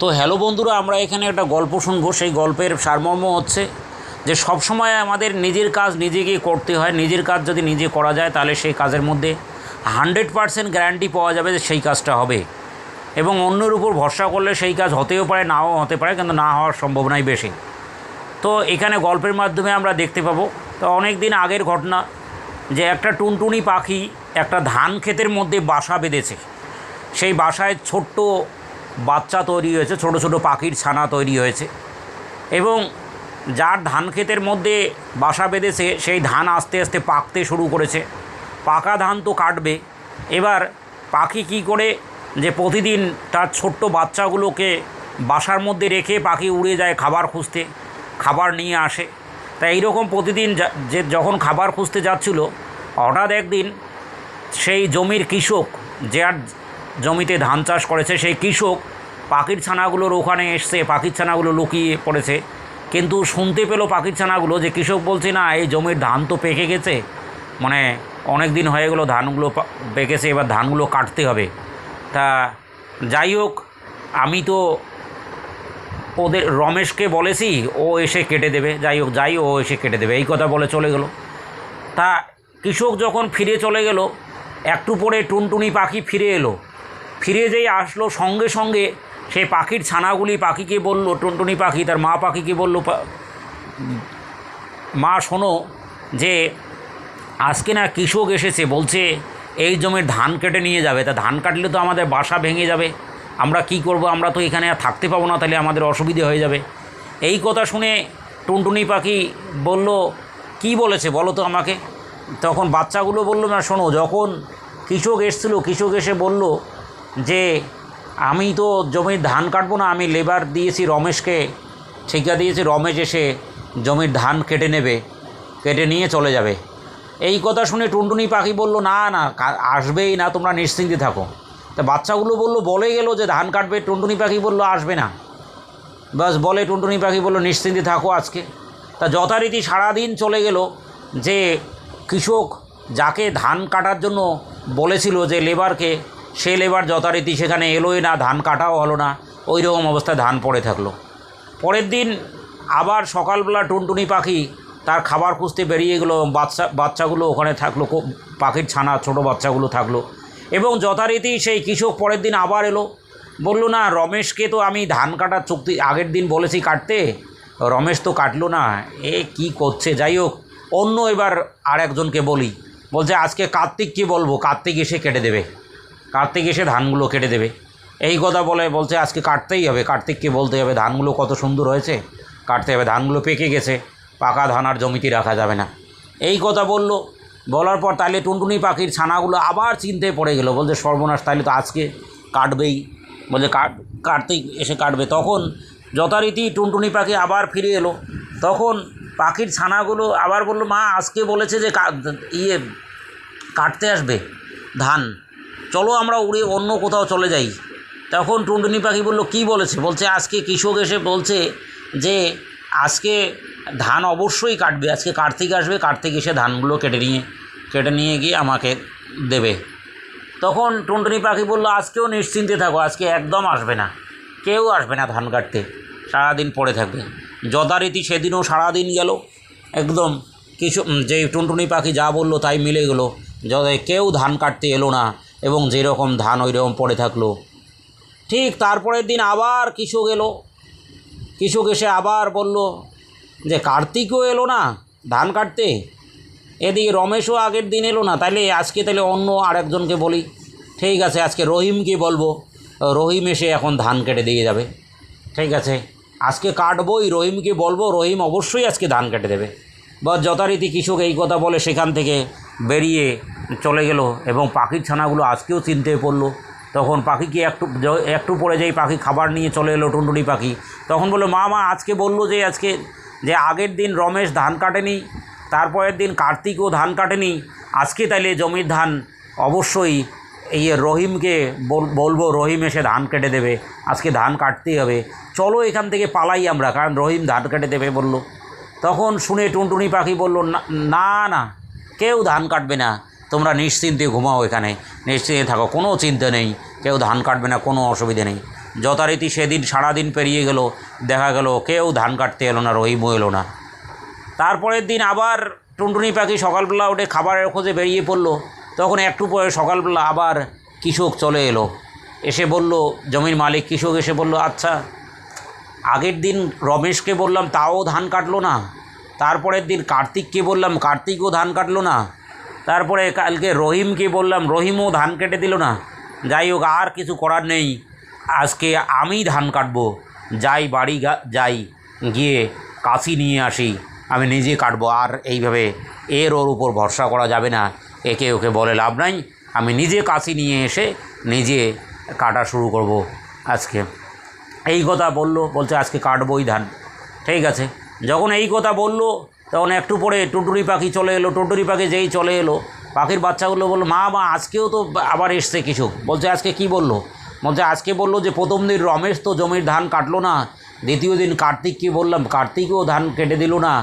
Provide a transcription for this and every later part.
তো হ্যালো বন্ধুরা, আমরা এখানে একটা গল্প শুনব। সেই গল্পের সারমর্ম হচ্ছে যে সবসময় আমাদের নিজের কাজ নিজেকে করতে হয়। নিজের কাজ যদি নিজে করা যায়, তাহলে সেই কাজের মধ্যে হান্ড্রেড পারসেন্ট গ্যারান্টি পাওয়া যাবে যে সেই কাজটা হবে। এবং অন্যের উপর ভরসা করলে সেই কাজ হতেও পারে, নাও হতে পারে, কিন্তু না হওয়ার সম্ভাবনাই বেশি। তো এখানে গল্পের মাধ্যমে আমরা দেখতে পাবো, তো অনেক দিন আগের ঘটনা যে একটা টুনটুনি পাখি একটা ধান ক্ষেতের মধ্যে বাসা বেঁধেছে। সেই বাসায় ছোট্ট বাচ্চা তৈরি হয়েছে, ছোট ছোট পাখির ছানা তৈরি হয়েছে। এবং যার ধান ক্ষেতের মধ্যে বাসা বেঁধেছে, সেই ধান আস্তে আস্তে পাকতে শুরু করেছে। পাকা ধান তো কাটবে। এবার পাখি কি করে যে প্রতিদিন তার ছোট্ট বাচ্চাগুলোকে বাসার মধ্যে রেখে পাখি উড়ে যায় খাবার খুঁজতে, খাবার নিয়ে আসে। তা এইরকম প্রতিদিন যা- যে যখন খাবার খুঁজতে যাচ্ছিল, হঠাৎ একদিন সেই জমির কৃষক, যে আর জমিতে ধান চাষ করেছে সেই কৃষক পাখির ছানাগুলোর ওখানে এসছে, পাখির ছানাগুলো লুকিয়ে পড়েছে। কিন্তু শুনতে পেল পাখির ছানাগুলো যে কৃষক বলছে, না, এই জমির ধান তো পেকে গেছে। মানে অনেক দিন হয়ে গেলো ধানগুলো পেকেছে, এবার ধানগুলো কাটতে হবে। তা যাই হোক, আমি তো ওদের রমেশকে বলেছি, ও এসে কেটে দেবে। যাই হোক, যাই ও এসে কেটে দেবে, এই কথা বলে চলে গেলো। তা কৃষক যখন ফিরে চলে গেল, একটু পরে টুনটুনি পাখি ফিরে এলো। ফিরে যেই আসলো সঙ্গে সঙ্গে সেই পাখির ছানাগুলি, পাখিকে বলল, টুনটুনি পাখি। তার মা পাখিকে বলল মা, শোনো যে আজকে না কৃষক এসেছে, বলছে এই জমির ধান কেটে নিয়ে যাবে। তা ধান কাটলে তো আমাদের বাসা ভেঙে যাবে। আমরা কি করব? আমরা তো এখানে আর থাকতে পাবো না, তাহলে আমাদের অসুবিধে হয়ে যাবে। এই কথা শুনে টুনটুনি পাখি বলল, কি বলেছে বলো তো আমাকে? তখন বাচ্চাগুলো বলল, না, শোনো, যখন কৃষক এসেছিল, কৃষক এসে বলল যে আমি তো জমির ধান কাটবো না, আমি লেবার দিয়েছি রমেশকে, ঠিকা দিয়েছি রমেশ এসে জমির ধান কেটে নেবে, কেটে নিয়ে চলে যাবে। এই কথা শুনে টুনটুনি পাখি বলল, না না আসবেই না, তোমরা নিশ্চিন্তে থাকো। তা বাচ্চাগুলো বলল বলে গেল যে ধান কাটবে। টুনটুনি পাখি বলল, আসবে না। বাস বলে, টুনটুনি পাখি বলল, নিশ্চিন্তে থাকো আজকে। তা যথারীতি সারাদিন চলে গেল যে কৃষক যাকে ধান কাটার জন্য বলেছিল যে লেবারকে সে লেবার যথারীতি সেখানে এলোই না, ধান কাটাও হলো না ওই রকম অবস্থায় ধান পড়ে থাকল। পরের দিন আবার সকালবেলা টুনটুনি পাখি তার খাবার খুঁজতে বেরিয়ে গেলো, বাচ্চা, বাচ্চাগুলো ওখানে থাকল পাখির ছানা, ছোট বাচ্চাগুলো থাকল। এবং যথারীতি সেই কৃষক পরের দিন আবার এলো, বলল, না, রমেশকে তো আমি ধান কাটার চুক্তি, আগের দিন বলেছি কাটতে, রমেশ তো কাটলো না, এ কি করছে? যাই হোক, অন্য এবার আর একজনকে বলি, বলছে, আজকে কার্তিককে বলব? কার্তিক এসে কেটে দেবে। কার্তিক এসে ধানগুলো কেটে দেবে। এই কথা বলে বলছে, আজকে কাটতেই হবে। কার্তিককে বলতে হবে, ধানগুলো কত সুন্দর হয়েছে। কাটতে হবে, ধানগুলো পেকে গেছে। পাকা ধান আর জমিতে রাখা যাবে না। এই কথা বলল। বলার পর তাহলে টুনটুনি পাখির ছানাগুলো আবার চিনতে পড়ে গেল। বলছে, সর্বনাশ তাহলে তো আজকে কাটবেই। বলছে, কাট, কার্তিক এসে কাটবে। তখন যথারীতি টুনটুনি পাখি আবার ফিরে এলো। তখন পাখির ছানাগুলো আবার বলল, মা, আজকে বলেছে যে ইয়ে কাটতে আসবে ধান। চলো আমরা উড়ে অন্য কোথাও চলে যাই। তখন টুনটুনি পাখি বলল, কি বলেছে? বলছে, আজকে কৃষক এসে বলছে যে, আজকে ধান অবশ্যই কাটবে। আজকে কার্তিক আসবে, কার্তিক এসে ধানগুলো কেটে নিয়ে কেটে নিয়ে গিয়ে আমাকে দেবে। তখন টুনটুনি পাখি বলল, আজকেও নিশ্চিন্তে থাকো, আজকে একদম আসবে না। কেউ আসবে না ধান কাটতে, সারাদিন পড়ে থাকবে। যথারীতি সেদিনও সারাদিন গেল। একদম কিছু যে টুনটুনি পাখি যা বলল তাই মিলে গেলো। কেউ ধান কাটতে এলো না। এবং যেরকম ধান ওই রকম পড়ে থাকল। ঠিক তারপরের দিন আবার কৃষক এলো। কৃষক এসে আবার বলল যে, কার্তিকও এলো না ধান কাটতে? এদিকে রমেশও আগের দিন এলো না তাহলে আজকে তাহলে অন্য আরেকজনকে বলি। ঠিক আছে, আজকে রহিমকে বলব। রহিম এসে এখন ধান কেটে দিয়ে যাবে। ঠিক আছে, আজকে কাটবই, রহিমকে বলব, রহিম অবশ্যই আজকে ধান কেটে দেবে। বা যথারীতি কৃষক এই কথা বলে সেখান থেকে বেরিয়ে চলে গেল এবং পাখির ছানাগুলো আজকেও চিনতে পড়ল। তখন পাখিকে একটু একটু পরে যেই পাখি খাবার নিয়ে চলে এলো টুনটুনি পাখি। তখন বলল, মা মা, আজকে বলল যে, আজকে যে আগের দিন রমেশ ধান কাটেনি, তারপরের দিন কার্তিকও ধান কাটেনি, আজকে তাইলে জমির ধান অবশ্যই এই রহিমকে বল- বলব রহিম এসে ধান কেটে দেবে, আজকে ধান কাটতেই হবে। চলো এখান থেকে পালাই আমরা, কারণ রহিম ধান কেটে দেবে বলল। তখন শুনে টুনটুনি পাখি বলল "না- না না, কেউ ধান কাটবে না তোমরা নিশ্চিন্তে ঘুমাও এখানে, নিশ্চিন্তে থাকো, কোনো চিন্তা নেই, কেউ ধান কাটবে না, কোনো অসুবিধে নেই। যথারীতি সেদিন সারাদিন পেরিয়ে গেল, দেখা গেল, কেউ ধান কাটতে এলো না, রহিমও এলো না। তারপরের দিন আবার টুনটুনি পাখি সকালবেলা উঠে খাবারের খোঁজে বেরিয়ে পড়ল। তখন একটু পরে সকালবেলা আবার কৃষক চলে এলো। এসে বলল, জমির মালিক কৃষক এসে বলল আচ্ছা আগের দিন রমেশকে বললাম, তাও ধান কাটলো না। তারপরের দিন কার্তিককে বললাম, কার্তিকও ধান কাটলো না। তারপরে কালকে রহিমকে বললাম, রহিমও ধান কেটে দিল না। যাই হোক, আর কিছু করার নেই। আজকে আমি ধান কাটবো। যাই বাড়ি যাই গিয়ে কাশি নিয়ে আসি। আমি নিজে কাটবো। আর এইভাবে এর ওর উপর ভরসা করা যাবে না। একে ওকে বলে লাভ নাই। আমি নিজে কাশি নিয়ে এসে নিজে কাটা শুরু করব আজকে। এই কথা বলল, বলছে, আজকে কাটবই ধান। ঠিক আছে। যখন এই কথা বলল তখন একটু পরে টুটুরি পাখি চলে এলো টুটুরি পাখি যেই চলে এলো, পাখির বাচ্চাগুলো বলল, মা মা, আজকেও তো আবার এসছে কিছু বলছে, আজকে কি বলল বলছে, আজকে বলল যে, প্রথম দিন রমেশ তো জমির ধান কাটলো না, দ্বিতীয় দিন কার্তিককে বললাম, কার্তিকও ধান কেটে দিল না,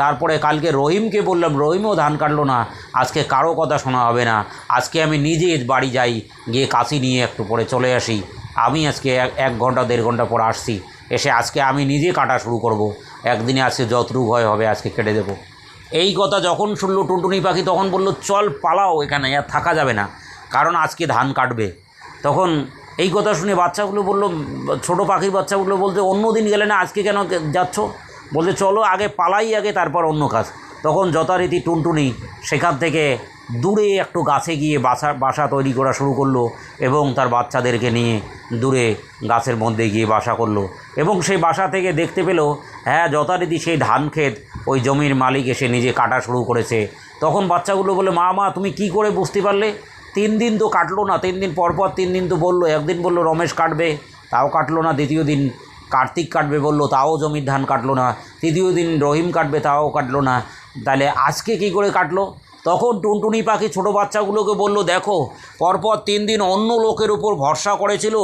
তারপরে কালকে রহিমকে বললাম, রহিমও ধান কাটলো না, আজকে কারও কথা শোনা হবে না, আজকে আমি নিজে বাড়ি যাই, গিয়ে কাশি নিয়ে একটু পরে চলে আসি, আমি আজকে এক ঘণ্টা, দেড় ঘণ্টা পর আসছি, এসে আজকে আমি নিজে কাটা শুরু করব। একদিনে আজকে যতটুকু হয়, হবে আজকে কেটে দেবো। এই কথা যখন শুনলো টুনটুনি পাখি, তখন বলল, চল পালাও এখানে, আর থাকা যাবে না, কারণ আজকে ধান কাটবে। তখন এই কথা শুনে বাচ্চাগুলো বলল, ছোট পাখির বাচ্চাগুলো বলতে অন্য দিন গেলে না আজকে কেন যাচ্ছ? বলছে, চলো আগে পালাই, আগে তারপর অন্য কাজ। তখন যথারীতি টুনটুনি সেখান থেকে দূরে একটু গাছে গিয়ে বাসা বাসা তৈরি করা শুরু করল এবং তার বাচ্চাদেরকে নিয়ে দূরে গাছের মধ্যে গিয়ে বাসা করল এবং সেই বাসা থেকে দেখতে পেল হ্যাঁ যথারীতি সেই ধান ক্ষেত ওই জমির মালিক এসে নিজে কাটা শুরু করেছে। তখন বাচ্চাগুলো বলে মা মা, তুমি কি করে বুঝতে পারলে? তিন দিন তো কাটলো না, তিন দিন পর পর তিন দিন তো বলল, একদিন বলল রমেশ কাটবে, তাও কাটলো না, দ্বিতীয় দিন কার্তিক কাটবে বলল, তাও জমির ধান কাটলো না, তৃতীয় দিন রহিম কাটবে, তাও কাটলো না, তাহলে আজকে কি করে কাটলো? তখন টুনটুনি পাখি ছোটো বাচ্চাগুলোকে বলল, দেখো, পরপর তিন দিন অন্য লোকের উপর ভরসা করেছিল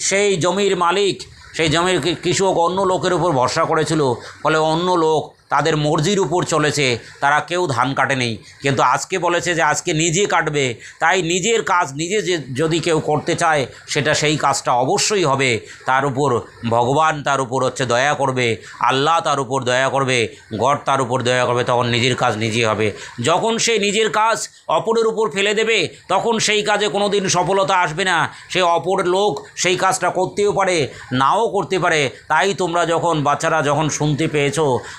সেই জমির মালিক। সেই জমির কৃষক অন্য লোকের উপর ভরসা করেছিল। ফলে অন্য লোক তাদের মর্জির উপর চলেছে, তারা কেউ ধান কাটেনি কিন্তু আজকে বলেছে যে আজকে নিজে কাটবে, তাই নিজের কাজ নিজে যে যদি কেউ করতে চায়, সেটা সেই কাজটা অবশ্যই হবে। তার উপর ভগবান তার উপর হচ্ছে দয়া করবে, আল্লাহ তার উপর দয়া করবে, গড তার উপর দয়া করবে, তখন নিজের কাজ নিজে হবে। যখন সে নিজের কাজ অপরের উপর ফেলে দেবে, তখন সেই কাজে কোনো দিন সফলতা আসবে না। সে অপর লোক সেই কাজটা করতেও পারে, নাও করতে পারে। তাই তোমরা যখন, বাচ্চারা যখন শুনতে পেয়েছ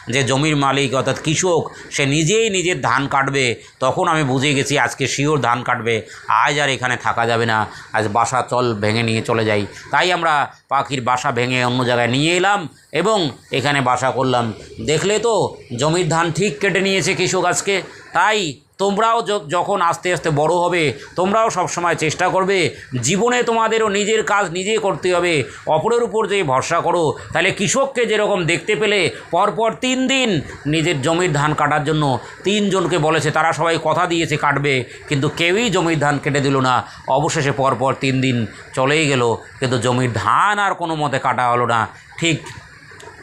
যে জমির মালিক, অর্থাৎ কৃষক, সে নিজেই নিজের ধান কাটবে। তখন আমি বুঝে গেছি আজকে শিওর ধান কাটবে। আজ আর এখানে থাকা যাবে না। আজ বাসা চল ভেঙে নিয়ে চলে যাই। তাই আমরা পাখির বাসা ভেঙে অন্য জায়গায় নিয়ে এলাম এবং এখানে বাসা করলাম। দেখলে তো জমির ধান ঠিক কেটে নিয়েছে কৃষক আজকে। তাই তোমরাও যখন আস্তে আস্তে বড় হবে, তোমরাও সব সময় চেষ্টা করবে, জীবনে তোমাদেরও নিজের কাজ নিজেই করতে হবে। অপরের উপর যে ভরসা করো, তাহলে কৃষককে যেরকম দেখতে পেলে, পরপর তিন দিন নিজের জমির ধান কাটার জন্য তিনজনকে বলেছে, তারা সবাই কথা দিয়েছে, কাটবে। কিন্তু কেউই জমির ধান কেটে দিল না। অবশেষে পরপর তিন দিন চলেই গেল, কিন্তু জমির ধান আর কোনো মতে কাটা হলো না। ঠিক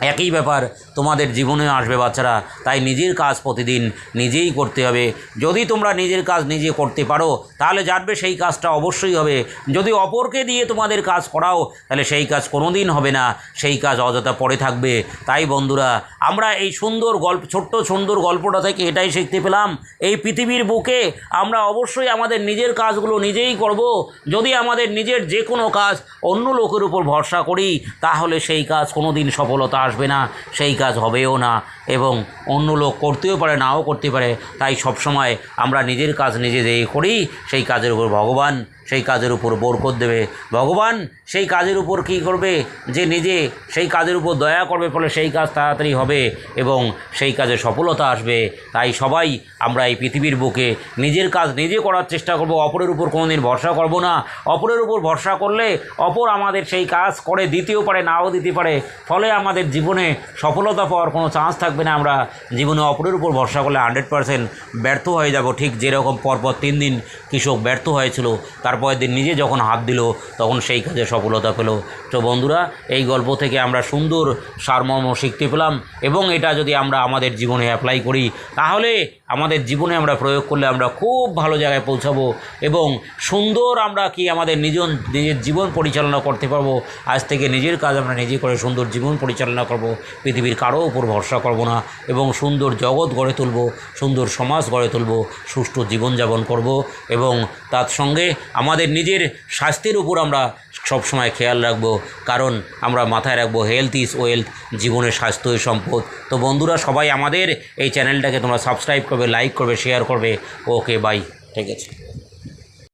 একই ব্যাপার তোমাদের জীবনে আসবে বাচ্চারা। তাই নিজের কাজ প্রতিদিন নিজেই করতে হবে। যদি তোমরা নিজের কাজ নিজে করতে পারো তাহলে জানবে সেই কাজটা অবশ্যই হবে। যদি অপরকে দিয়ে তোমাদের কাজ করাও, তাহলে সেই কাজ কোনো দিন হবে না। সেই কাজ অযথা পড়ে থাকবে। তাই বন্ধুরা, আমরা এই সুন্দর গল্প, ছোট্ট সুন্দর গল্পটা থেকে এটাই শিখতে পেলাম। এই পৃথিবীর বুকে আমরা অবশ্যই আমাদের নিজের কাজগুলো নিজেই করব। যদি আমাদের নিজের যে কোনো কাজ অন্য লোকের উপর ভরসা করি, তাহলে সেই কাজ কোনো দিন সফলতা আসবে না। সেই কাজ হবেও না এবং অন্য লোক করতেও পারে, নাও করতে পারে। তাই সবসময় আমরা নিজের কাজ নিজে যে করি সেই কাজের উপর ভগবান, সেই কাজের উপর বরকত দেবে। ভগবান সেই কাজের উপর কী করবে? যে নিজে সেই কাজের উপর দয়া করবে ফলে সেই কাজ তাড়াতাড়ি হবে এবং সেই কাজে সফলতা আসবে। তাই সবাই আমরা এই পৃথিবীর বুকে নিজের কাজ নিজে করার চেষ্টা করব। অপরের উপর কোনোদিন ভরসা করব না। অপরের উপর ভরসা করলে অপর আমাদের সেই কাজ করে দিতেও পারে, নাও দিতে পারে। ফলে আমাদের জীবনে সফলতা পাওয়ার কোনো চান্স থাকবে না। আমরা জীবনে অপরের উপর ভরসা করলে হান্ড্রেড পারসেন্ট ব্যর্থ হয়ে যাব। ঠিক যেরকম পরপর তিন দিন কৃষক কৃষক ব্যর্থ হয়েছিল। তারপরের দিন নিজে যখন হাত দিল, তখন সেই কাজে সফলতা পেল। তো বন্ধুরা, এই গল্প থেকে আমরা সুন্দর সারমর্ম শিখতে পেলাম এবং এটা যদি আমরা আমাদের জীবনে অ্যাপ্লাই করি, তাহলে আমাদের জীবনে আমরা প্রয়োগ করলে আমরা খুব ভালো জায়গায় পৌঁছাবো এবং সুন্দর আমরা কি আমাদের নিজ, নিজের জীবন পরিচালনা করতে পারব। আজ থেকে নিজের কাজ আমরা নিজে করে সুন্দর জীবন পরিচালনা করব। পৃথিবীর কারও উপর ভরসা করব না এবং সুন্দর জগৎ গড়ে তুলব, সুন্দর সমাজ গড়ে তুলব, সুষ্ঠু জীবনযাপন করব এবং তার সঙ্গে আমাদের নিজের স্বাস্থ্যের উপর আমরা সবসময় খেয়াল রাখব। কারণ আমরা মাথায় রাখব হেলথ ইজ ওয়েলথ জীবনের স্বাস্থ্যই সম্পদ। তো বন্ধুরা, সবাই আমাদের এই চ্যানেলটাকে তোমরা সাবস্ক্রাইব করবে লাইক করবে শেয়ার করবে। ওকে বাই ঠিক আছে।